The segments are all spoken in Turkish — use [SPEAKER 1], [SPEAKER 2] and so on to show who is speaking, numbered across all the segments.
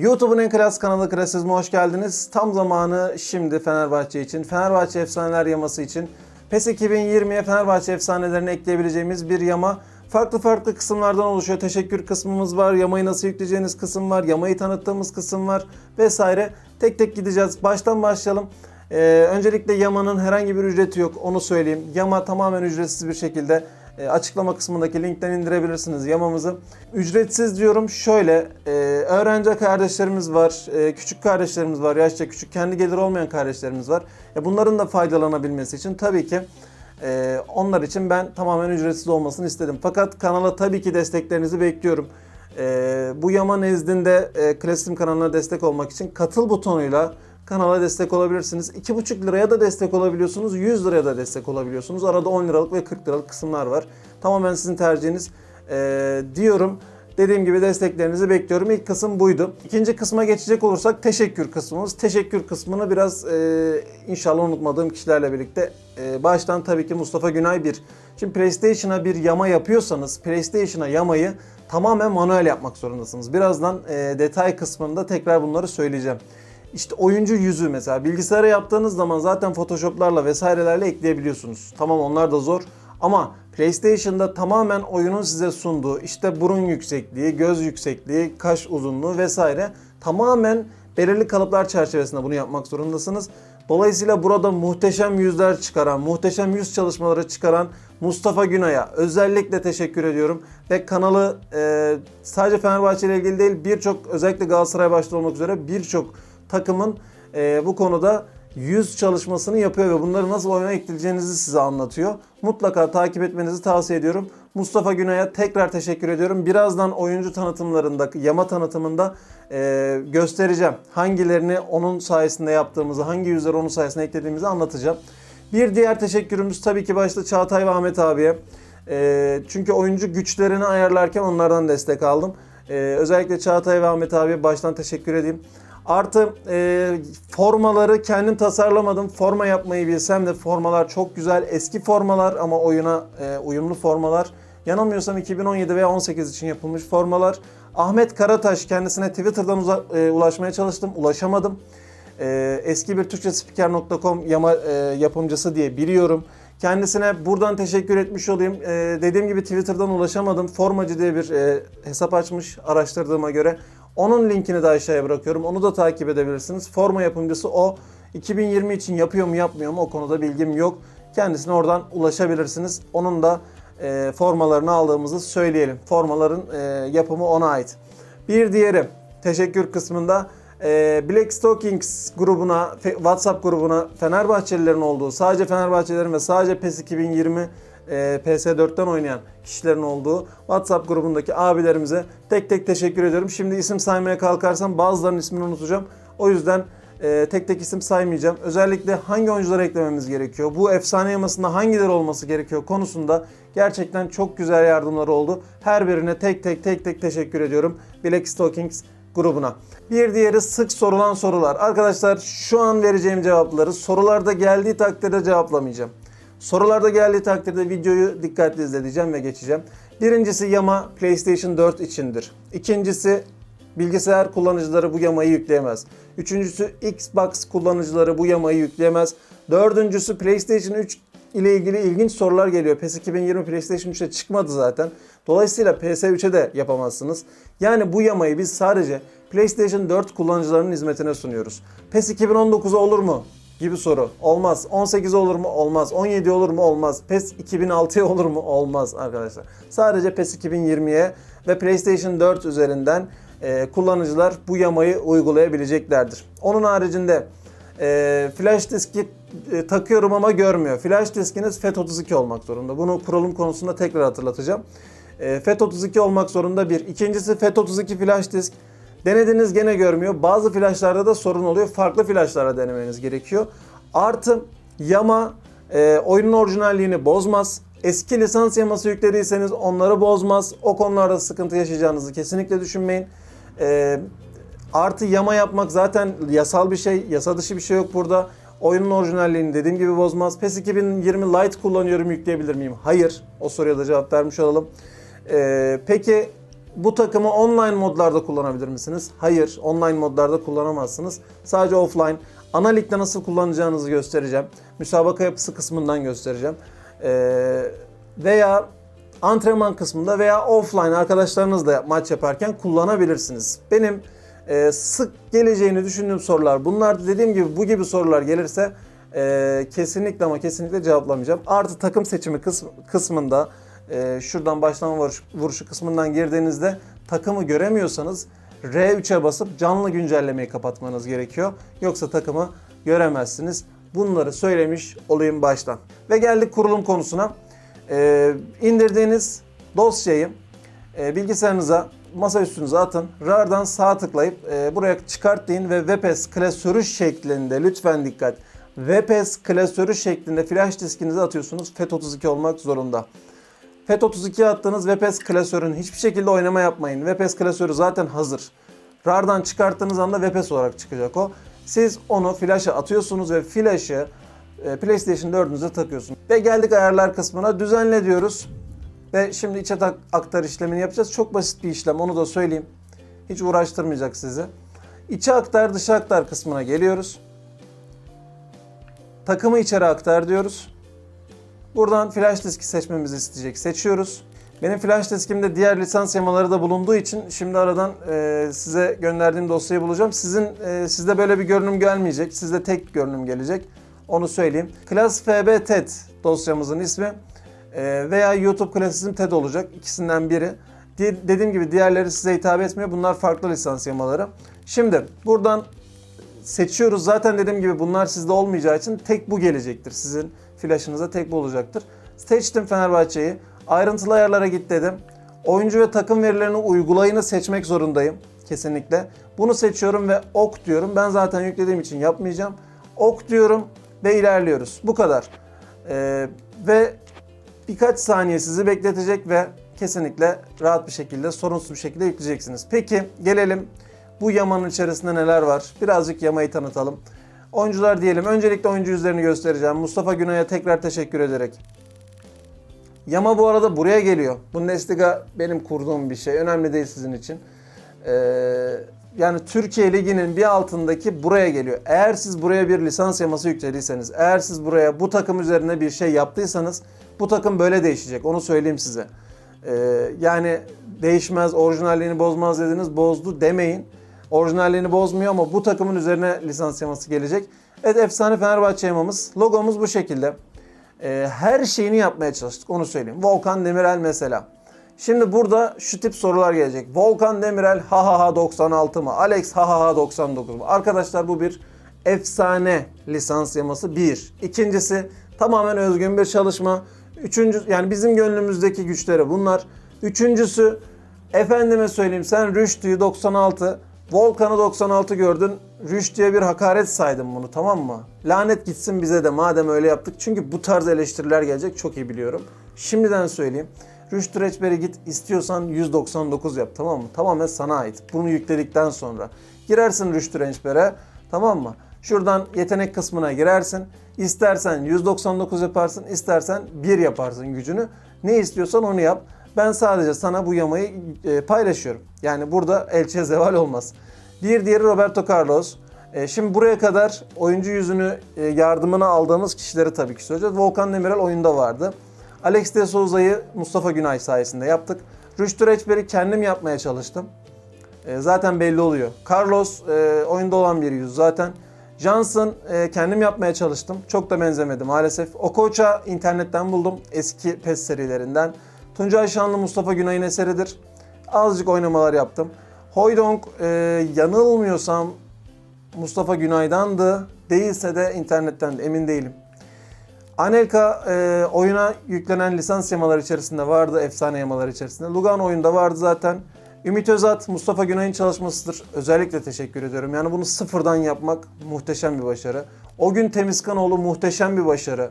[SPEAKER 1] YouTube'un en klas kanalı Klasizm'e hoş geldiniz. Tam zamanı şimdi Fenerbahçe için, Fenerbahçe efsaneler yaması için. PES 2020'ye Fenerbahçe efsanelerini ekleyebileceğimiz bir yama. Farklı farklı kısımlardan oluşuyor. Teşekkür kısmımız var, yamayı nasıl yükleyeceğiniz kısım var, yamayı tanıttığımız kısım var vesaire. Tek tek gideceğiz. Baştan başlayalım. Ee, öncelikle yamanın herhangi bir ücreti yok onu söyleyeyim. Yama tamamen ücretsiz bir şekilde e, açıklama kısmındaki linkten indirebilirsiniz yamamızı. Ücretsiz diyorum şöyle e, öğrenci kardeşlerimiz var, e, küçük kardeşlerimiz var, yaşça küçük kendi gelir olmayan kardeşlerimiz var. Bunların da faydalanabilmesi için tabii ki onlar için ben tamamen ücretsiz olmasını istedim. Fakat kanala tabii ki desteklerinizi bekliyorum. Bu yama nezdinde e, Klasim kanalına destek olmak için katıl butonuyla kanala destek olabilirsiniz. 2,5 liraya da destek olabiliyorsunuz. 100 liraya da destek olabiliyorsunuz. Arada 10 liralık ve 40 liralık kısımlar var. Tamamen sizin tercihiniz ee, diyorum. Dediğim gibi desteklerinizi bekliyorum. İlk kısım buydu. İkinci kısma geçecek olursak teşekkür kısmımız. Teşekkür kısmını biraz e, inşallah unutmadığım kişilerle birlikte e, baştan tabii ki Mustafa Günay bir. Şimdi PlayStation'a bir yama yapıyorsanız PlayStation'a yamayı tamamen manuel yapmak zorundasınız. Birazdan e, detay kısmında tekrar bunları söyleyeceğim. İşte oyuncu yüzü mesela bilgisayara yaptığınız zaman zaten Photoshop'larla vesairelerle ekleyebiliyorsunuz. Tamam onlar da zor ama PlayStation'da tamamen oyunun size sunduğu işte burun yüksekliği, göz yüksekliği, kaş uzunluğu vesaire tamamen belirli kalıplar çerçevesinde bunu yapmak zorundasınız. Dolayısıyla burada muhteşem yüzler çıkaran, muhteşem yüz çalışmaları çıkaran Mustafa Günay'a özellikle teşekkür ediyorum. Ve kanalı e, sadece Fenerbahçe ile ilgili değil birçok özellikle Galatasaray başta olmak üzere birçok takımın e, bu konuda yüz çalışmasını yapıyor ve bunları nasıl oyuna ekleyeceğinizi size anlatıyor. Mutlaka takip etmenizi tavsiye ediyorum. Mustafa Günay'a tekrar teşekkür ediyorum. Birazdan oyuncu tanıtımlarında, yama tanıtımında e, göstereceğim. Hangilerini onun sayesinde yaptığımızı, hangi yüzleri onun sayesinde eklediğimizi anlatacağım. Bir diğer teşekkürümüz tabii ki başta Çağatay ve Ahmet abiye. E, çünkü oyuncu güçlerini ayarlarken onlardan destek aldım. E, özellikle Çağatay ve Ahmet abiye baştan teşekkür edeyim. Artı e, formaları kendim tasarlamadım. Forma yapmayı bilsem de formalar çok güzel. Eski formalar ama oyuna e, uyumlu formalar. Yanılmıyorsam 2017 veya 18 için yapılmış formalar. Ahmet Karataş kendisine Twitter'dan e, ulaşmaya çalıştım. Ulaşamadım. E, eski bir Türkçespiker.com yama, e, yapımcısı diye biliyorum. Kendisine buradan teşekkür etmiş olayım. E, dediğim gibi Twitter'dan ulaşamadım. Formacı diye bir e, hesap açmış araştırdığıma göre. Onun linkini de aşağıya bırakıyorum. Onu da takip edebilirsiniz. Forma yapımcısı o. 2020 için yapıyor mu yapmıyor mu o konuda bilgim yok. Kendisine oradan ulaşabilirsiniz. Onun da e, formalarını aldığımızı söyleyelim. Formaların e, yapımı ona ait. Bir diğeri teşekkür kısmında e, Black Stockings grubuna, WhatsApp grubuna Fenerbahçelilerin olduğu, sadece Fenerbahçelilerin ve sadece PES 2020 e, PS4'ten oynayan kişilerin olduğu WhatsApp grubundaki abilerimize tek tek teşekkür ediyorum. Şimdi isim saymaya kalkarsam bazılarının ismini unutacağım. O yüzden e, tek tek isim saymayacağım. Özellikle hangi oyuncuları eklememiz gerekiyor, bu efsane yamasında hangileri olması gerekiyor konusunda gerçekten çok güzel yardımlar oldu. Her birine tek tek tek tek teşekkür ediyorum. Black Stockings grubuna. Bir diğeri sık sorulan sorular. Arkadaşlar şu an vereceğim cevapları sorularda geldiği takdirde cevaplamayacağım. Sorularda geldiği takdirde videoyu dikkatli izleyeceğim ve geçeceğim. Birincisi yama PlayStation 4 içindir. İkincisi bilgisayar kullanıcıları bu yamayı yükleyemez. Üçüncüsü Xbox kullanıcıları bu yamayı yükleyemez. Dördüncüsü PlayStation 3 ile ilgili ilginç sorular geliyor. PES 2020 PlayStation 3'e çıkmadı zaten. Dolayısıyla PS3'e de yapamazsınız. Yani bu yamayı biz sadece PlayStation 4 kullanıcılarının hizmetine sunuyoruz. PES 2019'a olur mu? Gibi soru. Olmaz. 18 olur mu? Olmaz. 17 olur mu? Olmaz. PES 2006'ya olur mu? Olmaz arkadaşlar. Sadece PES 2020'ye ve PlayStation 4 üzerinden e, kullanıcılar bu yamayı uygulayabileceklerdir. Onun haricinde e, flash diski e, takıyorum ama görmüyor. Flash diskiniz FAT32 olmak zorunda. Bunu kurulum konusunda tekrar hatırlatacağım. E, FAT32 olmak zorunda bir. İkincisi FAT32 flash disk. Denediniz gene görmüyor. Bazı flashlarda da sorun oluyor. Farklı flashlara denemeniz gerekiyor. Artı yama e, oyunun orijinalliğini bozmaz. Eski lisans yaması yüklediyseniz onları bozmaz. O konularda sıkıntı yaşayacağınızı kesinlikle düşünmeyin. E, artı yama yapmak zaten yasal bir şey. Yasa dışı bir şey yok burada. Oyunun orijinalliğini dediğim gibi bozmaz. PES 2020 Lite kullanıyorum yükleyebilir miyim? Hayır. O soruya da cevap vermiş olalım. E, peki Bu takımı online modlarda kullanabilir misiniz? Hayır, online modlarda kullanamazsınız. Sadece offline. Ana ligde nasıl kullanacağınızı göstereceğim. Müsabaka yapısı kısmından göstereceğim. Ee, veya antrenman kısmında veya offline arkadaşlarınızla maç yaparken kullanabilirsiniz. Benim e, sık geleceğini düşündüğüm sorular bunlar. Dediğim gibi bu gibi sorular gelirse e, kesinlikle ama kesinlikle cevaplamayacağım. Artı takım seçimi kısm- kısmında e, şuradan başlama vuruş, vuruşu kısmından girdiğinizde takımı göremiyorsanız R3'e basıp canlı güncellemeyi kapatmanız gerekiyor. Yoksa takımı göremezsiniz. Bunları söylemiş olayım baştan. Ve geldik kurulum konusuna. Ee, indirdiğiniz dosyayı e, bilgisayarınıza, masa üstünüze atın. RAR'dan sağ tıklayıp e, buraya çıkart deyin ve WebES klasörü şeklinde lütfen dikkat. WebES klasörü şeklinde flash diskinize atıyorsunuz. FAT32 olmak zorunda. FAT32'ye attığınız WebES klasörün hiçbir şekilde oynama yapmayın. WebES klasörü zaten hazır. RAR'dan çıkarttığınız anda WebES olarak çıkacak o. Siz onu flash'a atıyorsunuz ve flash'ı e, PlayStation 4'ünüze takıyorsunuz. Ve geldik ayarlar kısmına. Düzenle diyoruz. Ve şimdi içe aktar işlemini yapacağız. Çok basit bir işlem onu da söyleyeyim. Hiç uğraştırmayacak sizi. İçe aktar dışa aktar kısmına geliyoruz. Takımı içeri aktar diyoruz. Buradan flash diski seçmemizi isteyecek. Seçiyoruz. Benim flash diskimde diğer lisans yamaları da bulunduğu için şimdi aradan e, size gönderdiğim dosyayı bulacağım. Sizin e, sizde böyle bir görünüm gelmeyecek. Sizde tek görünüm gelecek. Onu söyleyeyim. Class FB TED dosyamızın ismi E, veya YouTube Classism TED olacak. İkisinden biri. Di- dediğim gibi diğerleri size hitap etmiyor. Bunlar farklı lisans yamaları. Şimdi buradan seçiyoruz. Zaten dediğim gibi bunlar sizde olmayacağı için tek bu gelecektir. Sizin flaşınıza tek bu olacaktır. Seçtim Fenerbahçe'yi. Ayrıntılı ayarlara git dedim. Oyuncu ve takım verilerini uygulayını seçmek zorundayım. Kesinlikle. Bunu seçiyorum ve ok diyorum. Ben zaten yüklediğim için yapmayacağım. Ok diyorum ve ilerliyoruz. Bu kadar. Ee, ve birkaç saniye sizi bekletecek ve kesinlikle rahat bir şekilde, sorunsuz bir şekilde yükleyeceksiniz. Peki gelelim bu yamanın içerisinde neler var? Birazcık yamayı tanıtalım. Oyuncular diyelim. Öncelikle oyuncu yüzlerini göstereceğim. Mustafa Günay'a tekrar teşekkür ederek. Yama bu arada buraya geliyor. Bundesliga benim kurduğum bir şey. Önemli değil sizin için. Ee, yani Türkiye Ligi'nin bir altındaki buraya geliyor. Eğer siz buraya bir lisans yaması yüklediyseniz, eğer siz buraya bu takım üzerine bir şey yaptıysanız bu takım böyle değişecek. Onu söyleyeyim size. Ee, yani değişmez, orijinalliğini bozmaz dediniz, bozdu demeyin. Orijinalliğini bozmuyor ama bu takımın üzerine lisans yaması gelecek. Evet efsane Fenerbahçe yamamız. Logomuz bu şekilde. Ee, her şeyini yapmaya çalıştık onu söyleyeyim. Volkan Demirel mesela. Şimdi burada şu tip sorular gelecek. Volkan Demirel ha ha ha 96 mı? Alex ha ha ha 99 mu? Arkadaşlar bu bir efsane lisans yaması bir. İkincisi tamamen özgün bir çalışma. Üçüncü yani bizim gönlümüzdeki güçleri bunlar. Üçüncüsü efendime söyleyeyim sen Rüştü'yü 96 Volkan'ı 96 gördün. Rüştü'ye bir hakaret saydın bunu tamam mı? Lanet gitsin bize de madem öyle yaptık. Çünkü bu tarz eleştiriler gelecek çok iyi biliyorum. Şimdiden söyleyeyim. Rüştü Reçber'e git istiyorsan 199 yap tamam mı? Tamamen sana ait. Bunu yükledikten sonra. Girersin Rüştü Reçber'e tamam mı? Şuradan yetenek kısmına girersin. İstersen 199 yaparsın, istersen 1 yaparsın gücünü. Ne istiyorsan onu yap. Ben sadece sana bu yamayı e, paylaşıyorum. Yani burada elçiye zeval olmaz. Bir diğeri Roberto Carlos. E, şimdi buraya kadar oyuncu yüzünü e, yardımına aldığımız kişileri tabii ki söyleyeceğiz. Volkan Demirel oyunda vardı. Alex de Souza'yı Mustafa Günay sayesinde yaptık. Rüştü Reçber'i kendim yapmaya çalıştım. E, zaten belli oluyor. Carlos e, oyunda olan bir yüz zaten. Johnson e, kendim yapmaya çalıştım. Çok da benzemedi maalesef. Okocha internetten buldum. Eski PES serilerinden. Tuncay Şanlı Mustafa Günay'ın eseridir. Azıcık oynamalar yaptım. Hoydonk e, yanılmıyorsam Mustafa Günay'dandı. Değilse de internetten emin değilim. Anelka e, oyuna yüklenen lisans yamaları içerisinde vardı, efsane yamaları içerisinde. Lugano oyunda vardı zaten. Ümit Özat, Mustafa Günay'ın çalışmasıdır. Özellikle teşekkür ediyorum. Yani bunu sıfırdan yapmak muhteşem bir başarı. O gün Temizkanoğlu muhteşem bir başarı.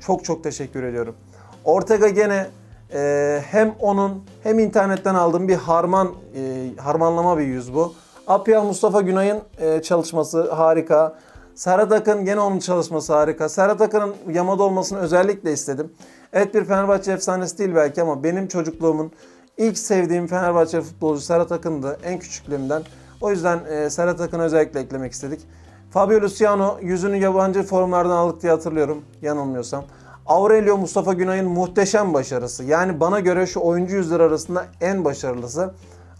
[SPEAKER 1] Çok çok teşekkür ediyorum. Ortega gene e, hem onun hem internetten aldığım bir harman e, harmanlama bir yüz bu. Apya Mustafa Günay'ın e, çalışması harika. Serhat Akın gene onun çalışması harika. Serhat Akın'ın yamada olmasını özellikle istedim. Evet bir Fenerbahçe efsanesi değil belki ama benim çocukluğumun İlk sevdiğim Fenerbahçe futbolcu Serhat Akın'dı en küçüklüğümden. O yüzden e, Serhat Akın'ı özellikle eklemek istedik. Fabio Luciano yüzünü yabancı formlardan aldık diye hatırlıyorum yanılmıyorsam. Aurelio Mustafa Günay'ın muhteşem başarısı. Yani bana göre şu oyuncu yüzleri arasında en başarılısı.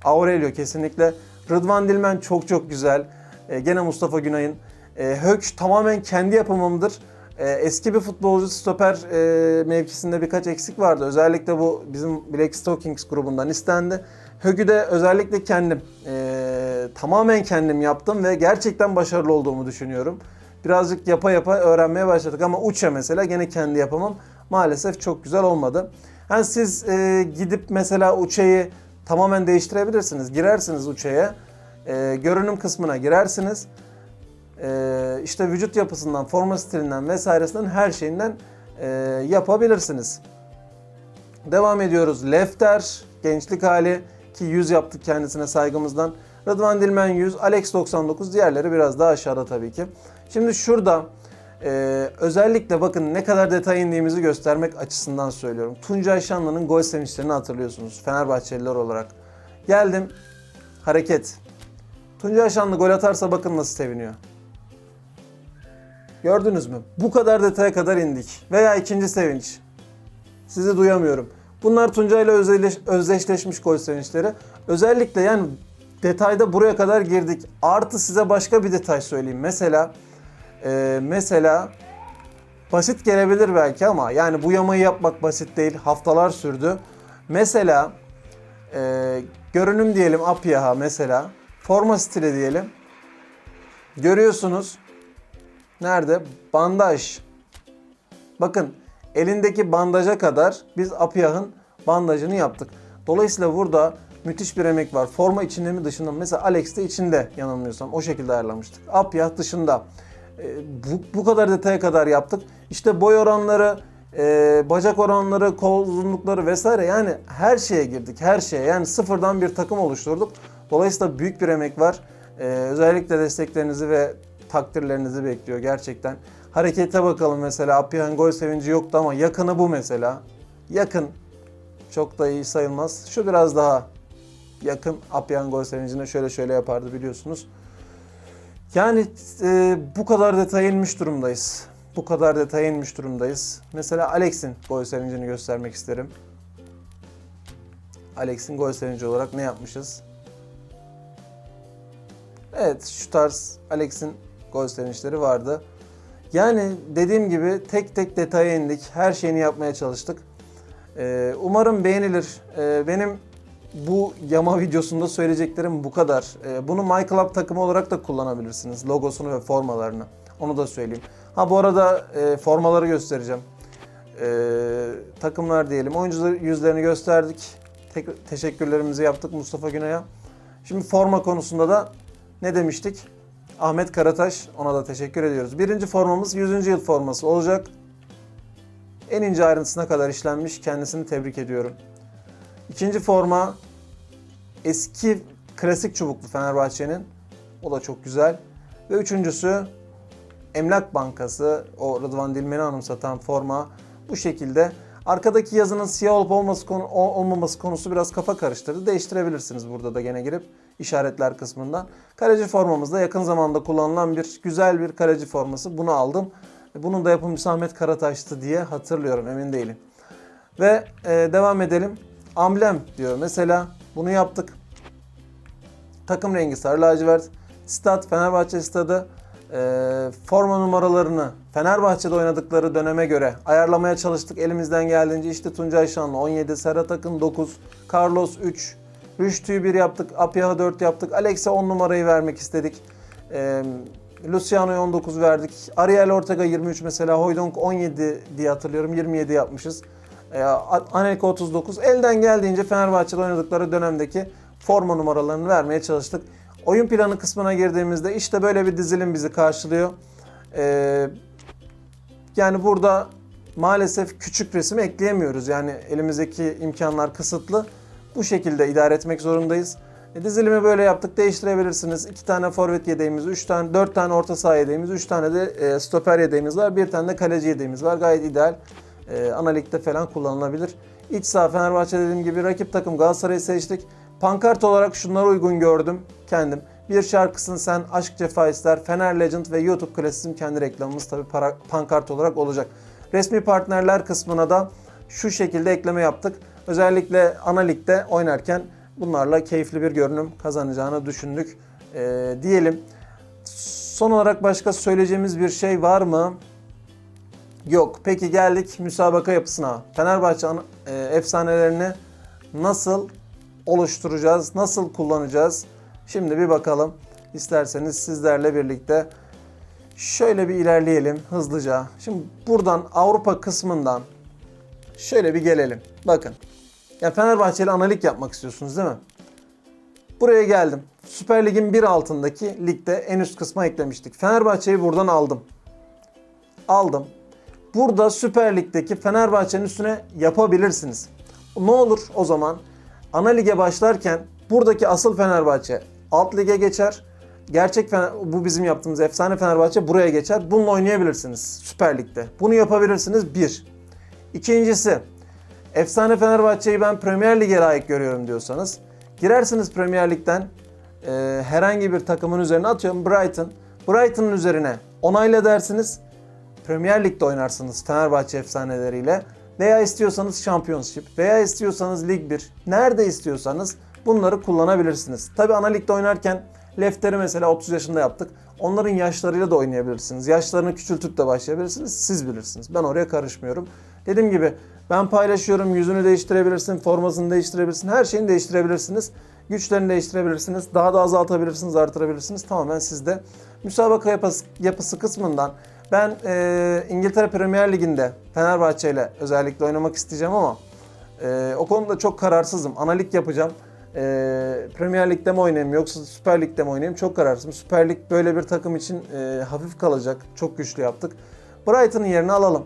[SPEAKER 1] Aurelio kesinlikle. Rıdvan Dilmen çok çok güzel. E, gene Mustafa Günay'ın. E, Hökş tamamen kendi yapımımdır. E, eski bir futbolcu stoper e, mevkisinde birkaç eksik vardı. Özellikle bu bizim Black Stockings grubundan istendi. Högü de özellikle kendim, e, tamamen kendim yaptım ve gerçekten başarılı olduğumu düşünüyorum. Birazcık yapa yapa öğrenmeye başladık ama Uça mesela gene kendi yapamam. Maalesef çok güzel olmadı. Yani siz e, gidip mesela Uça'yı tamamen değiştirebilirsiniz. Girersiniz Uça'ya, e, görünüm kısmına girersiniz. E, işte vücut yapısından, forma stilinden vesairesinden her şeyinden e, yapabilirsiniz. Devam ediyoruz. Lefter, gençlik hali ki 100 yaptık kendisine saygımızdan. Rıdvan Dilmen 100, Alex 99, diğerleri biraz daha aşağıda tabii ki. Şimdi şurada e, özellikle bakın ne kadar detay indiğimizi göstermek açısından söylüyorum. Tuncay Şanlı'nın gol sevinçlerini hatırlıyorsunuz Fenerbahçeliler olarak. Geldim, hareket. Tuncay Şanlı gol atarsa bakın nasıl seviniyor. Gördünüz mü? Bu kadar detaya kadar indik. Veya ikinci sevinç. Sizi duyamıyorum. Bunlar Tuncay'la özdeş, özdeşleşmiş gol sevinçleri. Özellikle yani detayda buraya kadar girdik. Artı size başka bir detay söyleyeyim. Mesela e, mesela basit gelebilir belki ama yani bu yamayı yapmak basit değil. Haftalar sürdü. Mesela e, görünüm diyelim Apyaha mesela. Forma stili diyelim. Görüyorsunuz. Nerede? Bandaj. Bakın elindeki bandaja kadar biz Apyah'ın bandajını yaptık. Dolayısıyla burada müthiş bir emek var. Forma içinde mi dışında mı? Mesela Alex de içinde yanılmıyorsam o şekilde ayarlamıştık. Apyah dışında. E, bu, bu kadar detaya kadar yaptık. İşte boy oranları, e, bacak oranları, kol uzunlukları vesaire yani her şeye girdik. Her şeye yani sıfırdan bir takım oluşturduk. Dolayısıyla büyük bir emek var. E, özellikle desteklerinizi ve takdirlerinizi bekliyor gerçekten. Harekete bakalım mesela. Apyah'ın gol sevinci yoktu ama yakını bu mesela. Yakın. Çok da iyi sayılmaz. Şu biraz daha yakın. Apyah'ın gol sevincine şöyle şöyle yapardı biliyorsunuz. Yani e, bu kadar detaya inmiş durumdayız. Bu kadar detaya inmiş durumdayız. Mesela Alex'in gol sevincini göstermek isterim. Alex'in gol sevinci olarak ne yapmışız? Evet şu tarz Alex'in gol sevinçleri vardı. Yani dediğim gibi tek tek detaya indik. Her şeyini yapmaya çalıştık. Ee, umarım beğenilir. Ee, benim bu yama videosunda söyleyeceklerim bu kadar. Ee, bunu MyClub takımı olarak da kullanabilirsiniz. Logosunu ve formalarını. Onu da söyleyeyim. Ha bu arada e, formaları göstereceğim. Ee, takımlar diyelim. Oyuncular yüzlerini gösterdik. Tek- teşekkürlerimizi yaptık Mustafa Günay'a. Şimdi forma konusunda da ne demiştik? Ahmet Karataş ona da teşekkür ediyoruz. Birinci formamız 100. yıl forması olacak. En ince ayrıntısına kadar işlenmiş. Kendisini tebrik ediyorum. İkinci forma eski klasik çubuklu Fenerbahçe'nin. O da çok güzel. Ve üçüncüsü Emlak Bankası. O Rıdvan Dilmen'i anımsatan forma. Bu şekilde. Arkadaki yazının siyah olup olması konu, ol- olmaması konusu biraz kafa karıştırdı. Değiştirebilirsiniz burada da gene girip işaretler kısmından. Kaleci formamızda yakın zamanda kullanılan bir güzel bir kaleci forması. Bunu aldım. Bunun da yapımcısı Ahmet Karataş'tı diye hatırlıyorum emin değilim. Ve e, devam edelim. Amblem diyor. Mesela bunu yaptık. Takım rengi sarı lacivert. Stat Fenerbahçe stadı. E, forma numaralarını Fenerbahçe'de oynadıkları döneme göre ayarlamaya çalıştık. Elimizden geldiğince işte Tuncay Şanlı 17, Serhat Akın 9, Carlos 3, Rüştü'yü 1 yaptık, Apyah'ı 4 yaptık. Alex'e 10 numarayı vermek istedik. E, Luciano'ya 19 verdik. Ariel Ortega 23 mesela. Hoydonk 17 diye hatırlıyorum. 27 yapmışız. E, Anelka 39. Elden geldiğince Fenerbahçe'de oynadıkları dönemdeki forma numaralarını vermeye çalıştık. Oyun planı kısmına girdiğimizde işte böyle bir dizilim bizi karşılıyor. Ee, yani burada maalesef küçük resim ekleyemiyoruz. Yani elimizdeki imkanlar kısıtlı. Bu şekilde idare etmek zorundayız. E, dizilimi böyle yaptık. Değiştirebilirsiniz. 2 tane forvet yedeğimiz, 3 tane, 4 tane orta saha yedeğimiz, 3 tane de e, stoper yedeğimiz var. Bir tane de kaleci yedeğimiz var. Gayet ideal. E, ana ligde falan kullanılabilir. İç saha Fenerbahçe dediğim gibi rakip takım Galatasaray'ı seçtik. Pankart olarak şunları uygun gördüm kendim. Bir şarkısın sen, Aşk Cefa ister, Fener Legend ve YouTube Klasizm kendi reklamımız tabi para, pankart olarak olacak. Resmi partnerler kısmına da şu şekilde ekleme yaptık. Özellikle ana ligde oynarken bunlarla keyifli bir görünüm kazanacağını düşündük ee, diyelim. Son olarak başka söyleyeceğimiz bir şey var mı? Yok. Peki geldik müsabaka yapısına. Fenerbahçe e, efsanelerini nasıl oluşturacağız, nasıl kullanacağız? Şimdi bir bakalım. İsterseniz sizlerle birlikte şöyle bir ilerleyelim hızlıca. Şimdi buradan Avrupa kısmından şöyle bir gelelim. Bakın. Ya Fenerbahçe ile analik yapmak istiyorsunuz değil mi? Buraya geldim. Süper Lig'in bir altındaki ligde en üst kısma eklemiştik. Fenerbahçe'yi buradan aldım. Aldım. Burada Süper Lig'deki Fenerbahçe'nin üstüne yapabilirsiniz. Ne olur o zaman ana lige başlarken buradaki asıl Fenerbahçe alt lige geçer. Gerçek Fener, bu bizim yaptığımız efsane Fenerbahçe buraya geçer. Bununla oynayabilirsiniz Süper Lig'de. Bunu yapabilirsiniz bir. İkincisi efsane Fenerbahçe'yi ben Premier Lig'e layık görüyorum diyorsanız girersiniz Premier Lig'den e, herhangi bir takımın üzerine atıyorum Brighton. Brighton'ın üzerine onayla dersiniz. Premier Lig'de oynarsınız Fenerbahçe efsaneleriyle. Veya istiyorsanız Championship veya istiyorsanız Lig 1. Nerede istiyorsanız bunları kullanabilirsiniz. Tabi ana ligde oynarken Lefter'i mesela 30 yaşında yaptık. Onların yaşlarıyla da oynayabilirsiniz. Yaşlarını küçültüp de başlayabilirsiniz. Siz bilirsiniz. Ben oraya karışmıyorum. Dediğim gibi ben paylaşıyorum. Yüzünü değiştirebilirsin, formasını değiştirebilirsin. Her şeyini değiştirebilirsiniz. Güçlerini değiştirebilirsiniz. Daha da azaltabilirsiniz, artırabilirsiniz. Tamamen sizde. Müsabaka yapısı, yapısı kısmından ben e, İngiltere Premier Ligi'nde Fenerbahçe ile özellikle oynamak isteyeceğim ama e, o konuda çok kararsızım. Analik yapacağım. E, Premier Lig'de mi oynayayım yoksa Süper Lig'de mi oynayayım çok kararsızım. Süper Lig böyle bir takım için e, hafif kalacak. Çok güçlü yaptık. Brighton'ın yerini alalım.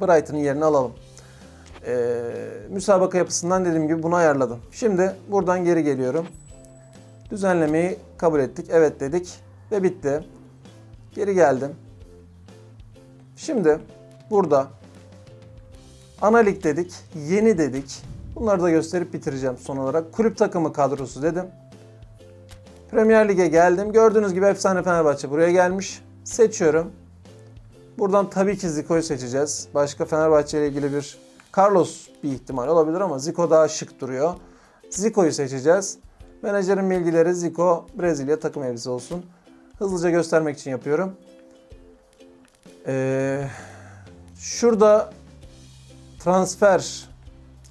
[SPEAKER 1] Brighton'ın yerini alalım. E, müsabaka yapısından dediğim gibi bunu ayarladım. Şimdi buradan geri geliyorum. Düzenlemeyi kabul ettik. Evet dedik ve bitti. Geri geldim. Şimdi burada ana lig dedik, yeni dedik. Bunları da gösterip bitireceğim son olarak. Kulüp takımı kadrosu dedim. Premier Lig'e geldim. Gördüğünüz gibi efsane Fenerbahçe buraya gelmiş. Seçiyorum. Buradan tabii ki Zico'yu seçeceğiz. Başka Fenerbahçe ile ilgili bir Carlos bir ihtimal olabilir ama Zico daha şık duruyor. Zico'yu seçeceğiz. Menajerin bilgileri Zico Brezilya takım elbise olsun. Hızlıca göstermek için yapıyorum. Ee, şurada transfer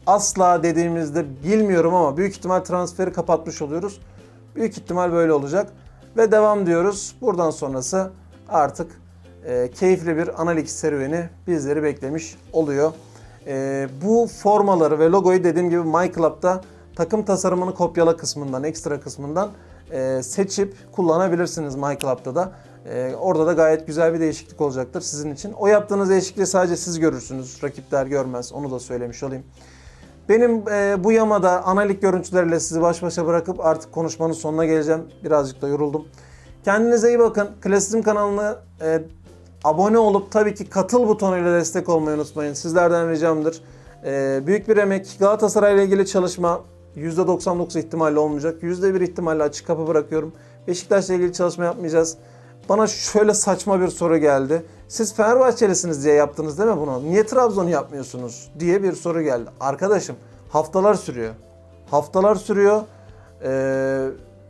[SPEAKER 1] asla dediğimizde bilmiyorum ama büyük ihtimal transferi kapatmış oluyoruz. Büyük ihtimal böyle olacak. Ve devam diyoruz. Buradan sonrası artık e, keyifli bir analiz serüveni bizleri beklemiş oluyor. E, bu formaları ve logoyu dediğim gibi MyClub'da takım tasarımını kopyala kısmından, ekstra kısmından e, seçip kullanabilirsiniz MyClub'da da. E, orada da gayet güzel bir değişiklik olacaktır sizin için. O yaptığınız değişikliği sadece siz görürsünüz. Rakipler görmez. Onu da söylemiş olayım. Benim e, bu yamada analik görüntüleriyle sizi baş başa bırakıp artık konuşmanın sonuna geleceğim. Birazcık da yoruldum. Kendinize iyi bakın. Klasizm kanalına e, abone olup tabii ki katıl butonuyla destek olmayı unutmayın. Sizlerden ricamdır. E, büyük bir emek. Galatasaray ile ilgili çalışma %99 ihtimalle olmayacak. %1 ihtimalle açık kapı bırakıyorum. Beşiktaş'la ilgili çalışma yapmayacağız. Bana şöyle saçma bir soru geldi. Siz Fenerbahçelisiniz diye yaptınız değil mi bunu? Niye Trabzon'u yapmıyorsunuz diye bir soru geldi. Arkadaşım haftalar sürüyor. Haftalar sürüyor. Ee,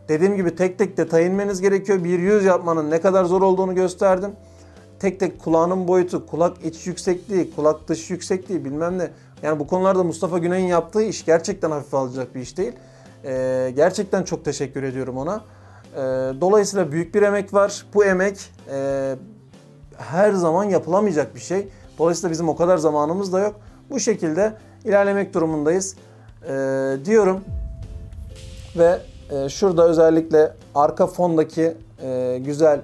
[SPEAKER 1] dediğim gibi tek tek detay inmeniz gerekiyor. Bir yüz yapmanın ne kadar zor olduğunu gösterdim. Tek tek kulağının boyutu, kulak iç yüksekliği, kulak dış yüksekliği bilmem ne. Yani bu konularda Mustafa Güney'in yaptığı iş gerçekten hafife alacak bir iş değil. Ee, gerçekten çok teşekkür ediyorum ona. Ee, dolayısıyla büyük bir emek var. Bu emek e, her zaman yapılamayacak bir şey. Dolayısıyla bizim o kadar zamanımız da yok. Bu şekilde ilerlemek durumundayız ee, diyorum. Ve e, şurada özellikle arka fondaki e, güzel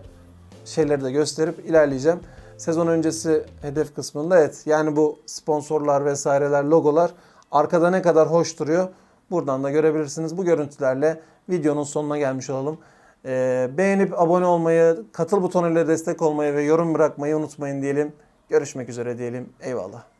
[SPEAKER 1] şeyleri de gösterip ilerleyeceğim. Sezon öncesi hedef kısmında evet yani bu sponsorlar vesaireler logolar arkada ne kadar hoş duruyor buradan da görebilirsiniz. Bu görüntülerle videonun sonuna gelmiş olalım. Ee, beğenip abone olmayı, katıl butonuyla destek olmayı ve yorum bırakmayı unutmayın diyelim. Görüşmek üzere diyelim. Eyvallah.